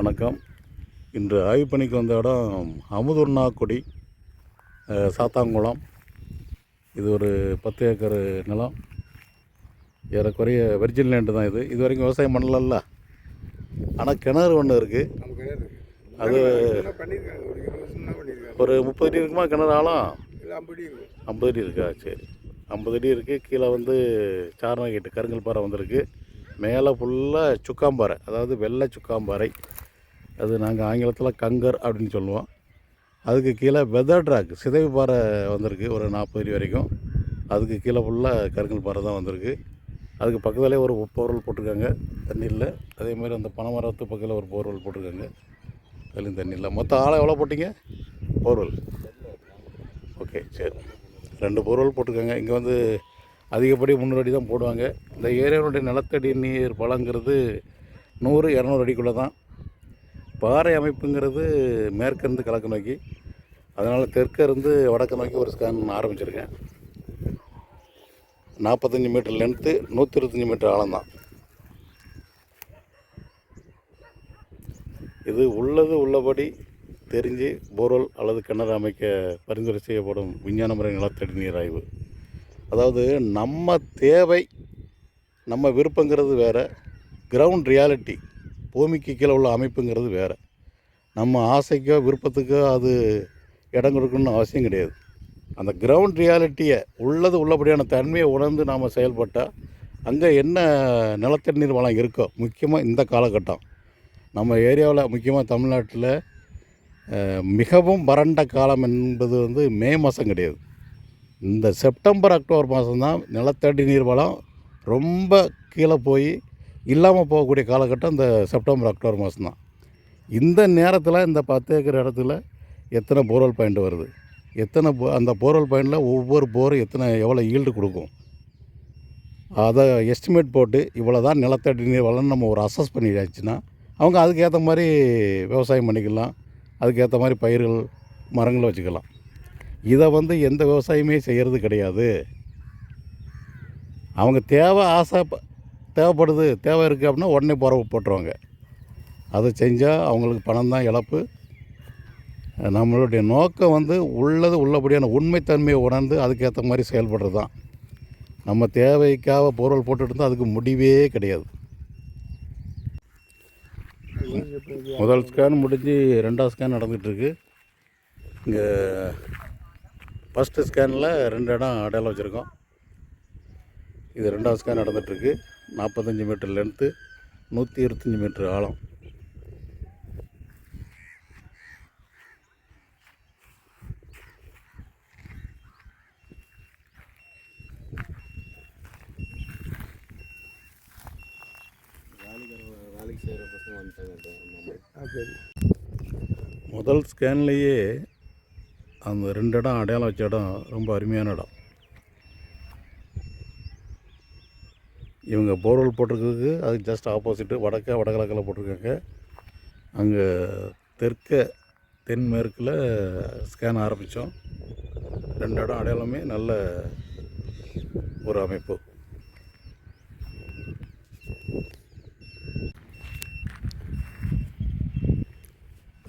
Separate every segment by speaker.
Speaker 1: வணக்கம். இன்று ஆய்வு பணிக்கு வந்த இடம் அமுதுர்ணாக்குடி சாத்தாங்குளம். இது ஒரு பத்து ஏக்கர் நிலம். ஏறக்குறைய வெர்ஜின் லேண்டு தான் இது. இது வரைக்கும் விவசாயம் பண்ணலல்ல? ஆனால் கிணறு ஒன்று இருக்குது அது
Speaker 2: ஒரு
Speaker 1: முப்பது அடி இருக்குமா கிணறு ஆழம்? ஐம்பது அடி இருக்கா? சரி. ஐம்பது அடி இருக்குது கீழே வந்து சாரணகேட்டு கருங்கல் பாறை வந்திருக்கு. மேலே ஃபுல்லாக சுக்காம்பாறை. அதாவது வெள்ளை சுக்காம்பாறை. அது நாங்கள் ஆங்கிலத்தில் கங்கர் அப்படின்னு சொல்லுவோம். அதுக்கு கீழே வெதர் ட்ராக் சிதைவு பாறை வந்திருக்கு ஒரு நாற்பது அடி வரைக்கும். அதுக்கு கீழே ஃபுல்லாக கருங்கல் பாறை தான் வந்திருக்கு. அதுக்கு பக்கத்துலேயே ஒரு போர்வல் போட்டிருக்காங்க தண்ணி இல்லை அதே மாதிரி அந்த பனைமரத்து பக்கத்தில் ஒரு போர்வல் போட்டிருக்காங்க அதுலேயும் தண்ணி இல்லை. மொத்தம் ஆளை எவ்வளோ போட்டிங்க? போர்வல். ஓகே சரி. ரெண்டு போர்வல் போட்டிருக்காங்க. இங்கே வந்து அதிகப்படி முந்நூறு அடி தான் போடுவாங்க. இந்த ஏரியாவுடைய நிலத்தடி நீர் பழங்கிறது நூறு இரநூறு அடிக்குள்ளே தான் பாறை அமைப்புங்கிறது மேற்கிருந்து கிழக்கு நோக்கி அதனால் தெற்கிருந்து வடக்கு நோக்கி ஒரு ஸ்கேன் ஆரம்பிச்சிருக்கேன். நாற்பத்தஞ்சு மீட்டர் லென்த்து நூற்றி இருபத்தஞ்சி மீட்டர் ஆழம்தான் இது உள்ளது உள்ளபடி தெரிஞ்சு போர்வெல் அல்லது கிணறு அமைக்க பரிந்துரை செய்யப்படும் விஞ்ஞான முறை நிலத்தடி நீர் ஆய்வு. அதாவது நம்ம தேவை நம்ம விருப்பங்கிறது வேறு கிரவுண்ட் ரியாலிட்டி பூமிக்கு கீழே உள்ள அமைப்புங்கிறது வேறு. நம்ம ஆசைக்கோ விருப்பத்துக்கோ அது இடம் கொடுக்கணும்னு அவசியம் கிடையாது. அந்த கிரவுண்ட் ரியாலிட்டியை உள்ளது உள்ளபடியான தன்மையை உணர்ந்து நாம் செயல்பட்டால் அங்கே என்ன நிலத்தடி நீர் வளம் இருக்கோ முக்கியமாக இந்த காலகட்டம். நம்ம ஏரியாவில் முக்கியமாக தமிழ்நாட்டில் மிகவும் வறண்ட காலம் என்பது வந்து மே மாதம் கிடையாது. இந்த செப்டம்பர் அக்டோபர் மாதம்தான் நிலத்தடி நீர் வளம் ரொம்ப கீழே போய் இல்லாமல் போகக்கூடிய காலகட்டம் இந்த செப்டம்பர் அக்டோபர் மாதம்தான் இந்த நேரத்தில் இந்த பத்து ஏக்கர் இடத்துல எத்தனை போர்வெல் பாயிண்ட் வருது? எத்தனை போ- அந்த போர்வெல் பாயிண்டில் ஒவ்வொரு போர் எத்தனை எவ்வளோ ஈல்டு கொடுக்கும்? அதை எஸ்டிமேட் போட்டு இவ்வளோ தான் நிலத்தடி நீர் வளம்னு நம்ம ஒரு அசஸ் பண்ணியாச்சுன்னா அவங்க அதுக்கேற்ற மாதிரி விவசாயம் பண்ணிக்கலாம். அதுக்கேற்ற மாதிரி பயிர்கள் மரங்களை வச்சுக்கலாம். இதை வந்து எந்த விவசாயமே செய்கிறது கிடையாது. அவங்க தேவை ஆசை ப- தேவைப்படுது தேவை இருக்குது அப்படின்னா உடனே போகிற போட்டுருவாங்க. அதை செஞ்சால் அவங்களுக்கு பணம் தான் இழப்பு. நம்மளுடைய நோக்கம் வந்து உள்ளது உள்ளபடியான உண்மைத்தன்மையை உணர்ந்து அதுக்கேற்ற மாதிரி செயல்படுறது தான். நம்ம தேவைக்காக பொருள் போட்டுட்டு இருந்தால் அதுக்கு முடிவே கிடையாது. முதல் ஸ்கேன் முடிஞ்சு ரெண்டாவது ஸ்கேன் நடந்துகிட்ருக்கு. இங்கே ஃபஸ்ட்டு ஸ்கேனில் ரெண்டு இடம் அடையாளம் வச்சுருக்கோம். இது ரெண்டாவது ஸ்கேன் நடந்துகிட்ருக்கு. நாற்பத்தஞ்சு மீட்டர் லென்த்து நூற்றி இருபத்தஞ்சி மீட்ரு ஆழம்.
Speaker 3: வேலைக்கு செய்கிற பசங்க
Speaker 2: சரி
Speaker 1: முதல் ஸ்கேன்லேயே அந்த ரெண்டு இடம் அடையாளம் வச்ச இடம் ரொம்ப அருமையான இடம். இவங்க போர்வெல் போட்டிருக்கிறதுக்கு அதுக்கு ஜஸ்ட் ஆப்போசிட்டு வடக்க வடகிழக்கில் போட்டிருக்காங்க. அங்கே தெற்க தென்மேற்கில் ஸ்கேன் ஆரம்பித்தோம் ரெண்டு இடம் அடையாளமே நல்ல ஒரு அமைப்பு.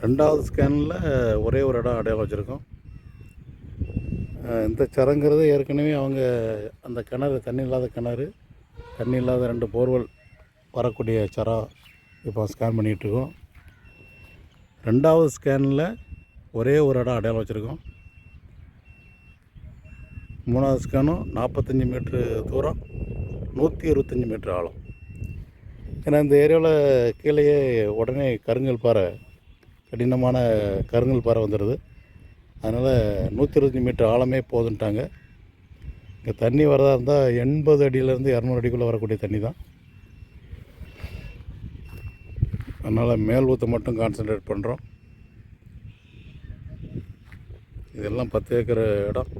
Speaker 1: ரெண்டாவது ஸ்கேனில் ஒரே ஒரு இடம் அடையாளம் வச்சுருக்கோம். இந்த சரங்கிறது ஏற்கனவே அவங்க அந்த கிணறு தண்ணி இல்லாத கிணறு. தண்ணி இல்லாத ரெண்டு போர்வெல் வரக்கூடிய சரா இப்போ ஸ்கேன் பண்ணிகிட்ருக்கோம். ரெண்டாவது ஸ்கேனில் ஒரே ஒரு இடம் அடையாளம் வச்சுருக்கோம். மூணாவது ஸ்கேனும் நாற்பத்தஞ்சி மீட்ரு தூரம் நூற்றி இருபத்தஞ்சி மீட்ரு ஆழம். ஏன்னா இந்த ஏரியாவில் கீழேயே உடனே கருங்கல் பாறை கடினமான கருங்கல் பாறை வந்துடுது அதனால் நூற்றி இருபத்தஞ்சி மீட்டர் ஆழமே போதுன்ட்டாங்க. இங்கே தண்ணி வரதாக இருந்தால் எண்பது அடியிலேருந்து இரநூறு அடிக்குள்ளே வரக்கூடிய தண்ணி தான் அதனால் மேல் ஊற்ற மட்டும் கான்சன்ட்ரேட் பண்ணுறோம் இதெல்லாம் பத்து ஏக்கர் இடம்.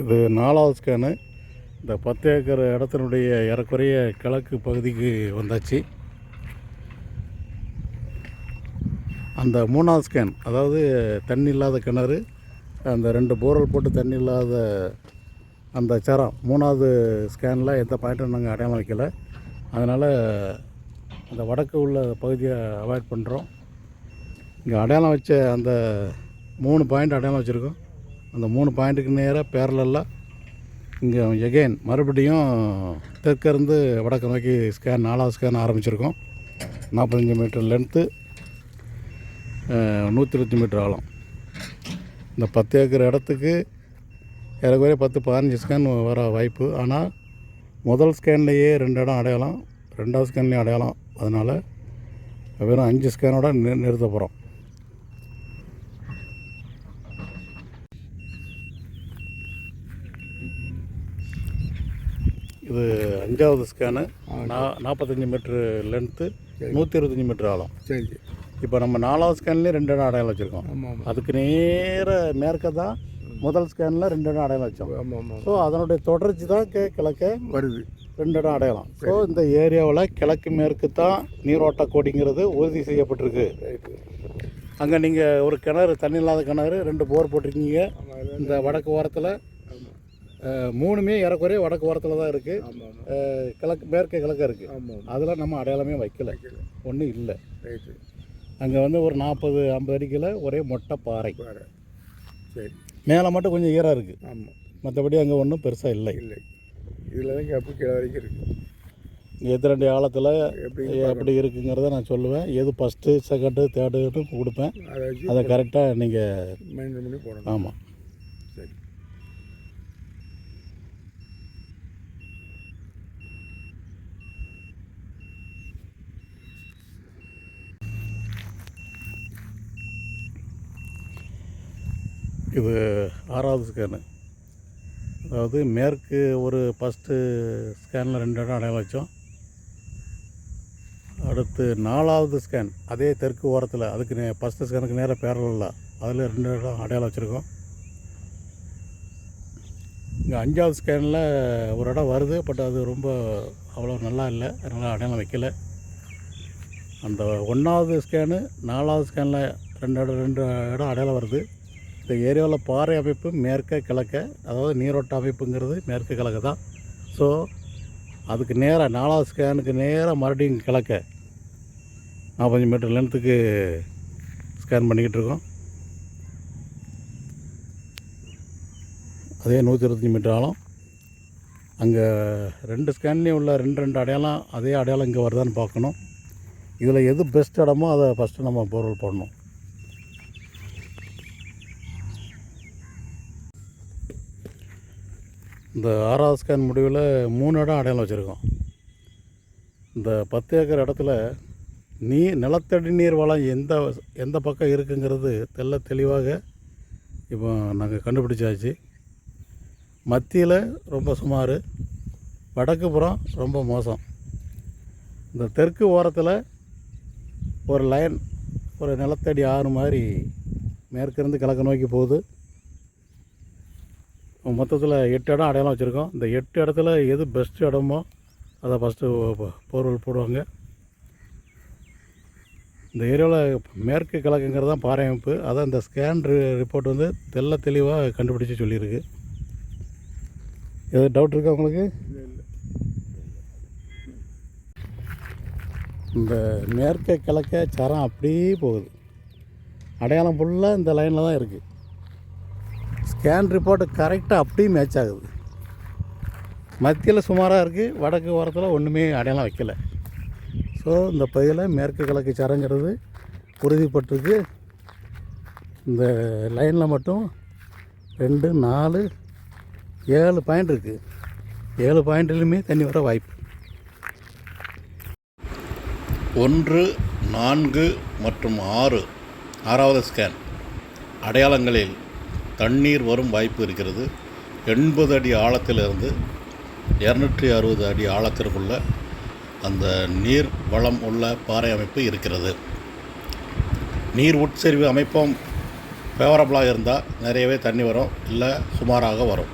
Speaker 1: இது நாலாவது ஸ்கேனு இந்த பத்து ஏக்கர் இடத்தினுடைய ஏறக்குறைய கிழக்கு பகுதிக்கு வந்தாச்சு. அந்த மூணாவது ஸ்கேன் அதாவது தண்ணி இல்லாத கிணறு அந்த ரெண்டு போரல் போட்டு தண்ணி இல்லாத அந்த சரம் மூணாவது ஸ்கேனில் எந்த பாயிண்ட்டும் நாங்கள் அடையாளம் வைக்கல அதனால் அந்த வடக்கு உள்ள பகுதியை அவாய்ட் பண்ணுறோம் இங்கே அடையாளம் வச்ச அந்த மூணு பாயிண்ட் அடையாளம் வச்சுருக்கோம். அந்த மூணு பாயிண்ட்டுக்கு நேராக பேரலெல்லாம் இங்கே எகெயின் மறுபடியும் தெற்கிருந்து வடக்கு நோக்கி ஸ்கேன் நாலாவது ஸ்கேன் ஆரம்பிச்சிருக்கோம். நாற்பத்தஞ்சு மீட்டர் லென்த்து நூற்றி இருபத்தி மீட்டர் ஆழம். இந்த பத்து ஏக்கர் இடத்துக்கு ஏறக்குறைய பத்து பதினஞ்சு ஸ்கேன் வர வாய்ப்பு. ஆனால் முதல் ஸ்கேன்லேயே ரெண்டு இடம் அடையாளம் ரெண்டாவது ஸ்கேன்லேயும் அடையாளம். அதனால் வெறும் அஞ்சு ஸ்கேனோட நி நிறுத்த போகிறோம் இது அஞ்சாவது ஸ்கேனு நா நாற்பத்தஞ்சு மீட்ரு லென்த்து நூற்றி இருபத்தஞ்சி மீட்ரு ஆழம்.
Speaker 2: சரி சரி.
Speaker 1: இப்போ நம்ம நாலாவது ஸ்கேன்லேயும் ரெண்டு இடம் அடையாளம் வச்சுருக்கோம். அதுக்கு நேர மேற்க தான் முதல் ஸ்கேனில் ரெண்டு இடம் அடையாளம் வச்சோம். ஸோ அதனுடைய தொடர்ச்சி தான் கே கிழக்க
Speaker 2: வருது.
Speaker 1: ரெண்டு இடம் அடையாளம். ஸோ இந்த ஏரியாவில் கிழக்கு மேற்கு தான் நீரோட்ட கோடிங்கிறது உறுதி செய்யப்பட்டிருக்கு. அங்கே நீங்கள் ஒரு கிணறு தண்ணி இல்லாத கிணறு ரெண்டு போர் போட்டிருக்கீங்க. இந்த வடக்கு ஓரத்தில் மூணுமே ஏறக்குறைய வடக்கு ஓரத்தில் தான் இருக்குது கிழக்கு மேற்கு கிழக்க இருக்குது
Speaker 2: ஆமாம்
Speaker 1: அதில் நம்ம அடையாளமே வைக்கல. ஒன்றும் இல்லை. அங்கே வந்து ஒரு நாற்பது ஐம்பது அடிக்கில் ஒரே மொட்டை பாறை.
Speaker 2: சரி.
Speaker 1: மேலே மட்டும் கொஞ்சம் ஈரம் இருக்குது
Speaker 2: ஆமாம்
Speaker 1: மற்றபடி அங்கே ஒன்றும் பெருசாக இல்லை.
Speaker 2: இல்லை. இதில் தான் கப்பு கீழே வரைக்கும் இருக்குது
Speaker 1: எத்தனை அடி ஆழத்தில்
Speaker 2: எப்படி
Speaker 1: எப்படி இருக்குங்கிறத நான் சொல்லுவேன். எது ஃபஸ்ட்டு செகண்டு தேர்டுன்னு கொடுப்பேன்.
Speaker 2: அதை
Speaker 1: கரெக்டாக நீங்கள்
Speaker 2: மெயின்டைன் பண்ணி போடணும்.
Speaker 1: ஆமாம்
Speaker 2: சரி
Speaker 1: இது ஆறாவது ஸ்கேனு அதாவது மேற்கு ஒரு ஃபஸ்ட்டு ஸ்கேனில் ரெண்டு இடம் அடையாளம் வச்சோம். அடுத்து நாலாவது ஸ்கேன் அதே தெற்கு ஓரத்தில் அதுக்கு நே ஃபஸ்ட்டு ஸ்கேனுக்கு நேராக பேரலில் அதில் ரெண்டு இடம் அடையாளம் வச்சுருக்கோம். இங்கே அஞ்சாவது ஸ்கேனில் ஒரு இடம் வருது பட் அது ரொம்ப அவ்வளோ நல்லா இல்லை அதனால் அடையாளம் வைக்கல. அந்த ஒன்றாவது ஸ்கேனு நாலாவது ஸ்கேனில் ரெண்டு இடம் ரெண்டு இடம் அடையாளம் வருது. இந்த ஏரியாவில் பாறை அமைப்பு மேற்க கிழக்க அதாவது நீரோட்ட அமைப்புங்கிறது மேற்கு கிழக்கு தான். ஸோ அதுக்கு நேராக நாலாவது ஸ்கேனுக்கு நேராக மறுபடியும் கிழக்க. நாற்பத்தஞ்சு மீட்டர் லென்த்துக்கு ஸ்கேன் பண்ணிக்கிட்டு இருக்கோம். அதே நூற்றி இருபத்தஞ்சி மீட்டர் ஆழம். அங்கே ரெண்டு ஸ்கேன்லேயும் உள்ள ரெண்டு ரெண்டு அடையாளம் அதே அடையாளம் இங்கே வருதான்னு பார்க்கணும். இதில் எது பெஸ்ட் இடமோ அதை ஃபஸ்ட்டு நம்ம பொருள் போடணும். இந்த ஆறாவது ஸ்கேன் முடிவில் மூணு இடம் அடையாளம் வச்சுருக்கோம். இந்த பத்து ஏக்கர் இடத்துல நீ நிலத்தடி நீர் வளம் எந்த எந்த பக்கம் இருக்குங்கிறது தெள்ள தெளிவாக இப்போ நாங்கள் கண்டுபிடிச்சாச்சு. மத்தியில் ரொம்ப சுமார் வடக்கு புறம் ரொம்ப மோசம். இந்த தெற்கு ஓரத்தில் ஒரு லைன் ஒரு நிலத்தடி ஆறு மாதிரி மேற்கிருந்து கிழக்கு நோக்கி போகுது. மொத்தத்தில் எட்டு இடம் அடையாளம் வச்சுருக்கோம். இந்த எட்டு இடத்துல எது பெஸ்ட் இடமோ அதை ஃபஸ்ட்டு போர்வெல் போடுவாங்க. இந்த ஏரியாவில் மேற்கு கிழக்குங்கிறது தான் பாறை அமைப்பு. அதான் இந்த ஸ்கேன் ரிப்போர்ட் வந்து தெல்ல தெளிவாக கண்டுபிடிச்சி சொல்லியிருக்கு. எது டவுட் இருக்கா உங்களுக்கு? இந்த மேற்க கிழக்க சரம் அப்படியே போகுது. அடையாளம் ஃபுல்லாக இந்த லைனில் தான் இருக்குது ஸ்கேன் ரிப்போர்ட்டு கரெக்டாக அப்படியே மேட்ச் ஆகுது. மத்தியில் சுமாராக இருக்குது வடக்கு ஓரத்தில் ஒன்றுமே அடையாளம் வைக்கல. ஸோ இந்த பகுதியில் மேற்கு கிழக்கு சரங்கிறது உறுதிப்பட்டிருக்கு இந்த லைனில் மட்டும் ரெண்டு நாலு ஏழு பாயிண்ட் இருக்குது ஏழு பாயிண்ட்லையுமே தண்ணி வர வாய்ப்பு. ஒன்று நான்கு மற்றும் ஆறு ஆறாவது ஸ்கேன் அடையாளங்களில் தண்ணீர் வரும் வாய்ப்பு இருக்கிறது. எண்பது அடி ஆழத்திலிருந்து இரநூற்றி அறுபது அடி ஆழத்திற்குள்ள அந்த நீர் வளம் உள்ள பாறை அமைப்பு இருக்கிறது. நீர் உட்செறிவு அமைப்பும் ஃபேவரபுளாக இருந்தால் நிறையவே தண்ணி வரும் இல்லை சுமாராக வரும்.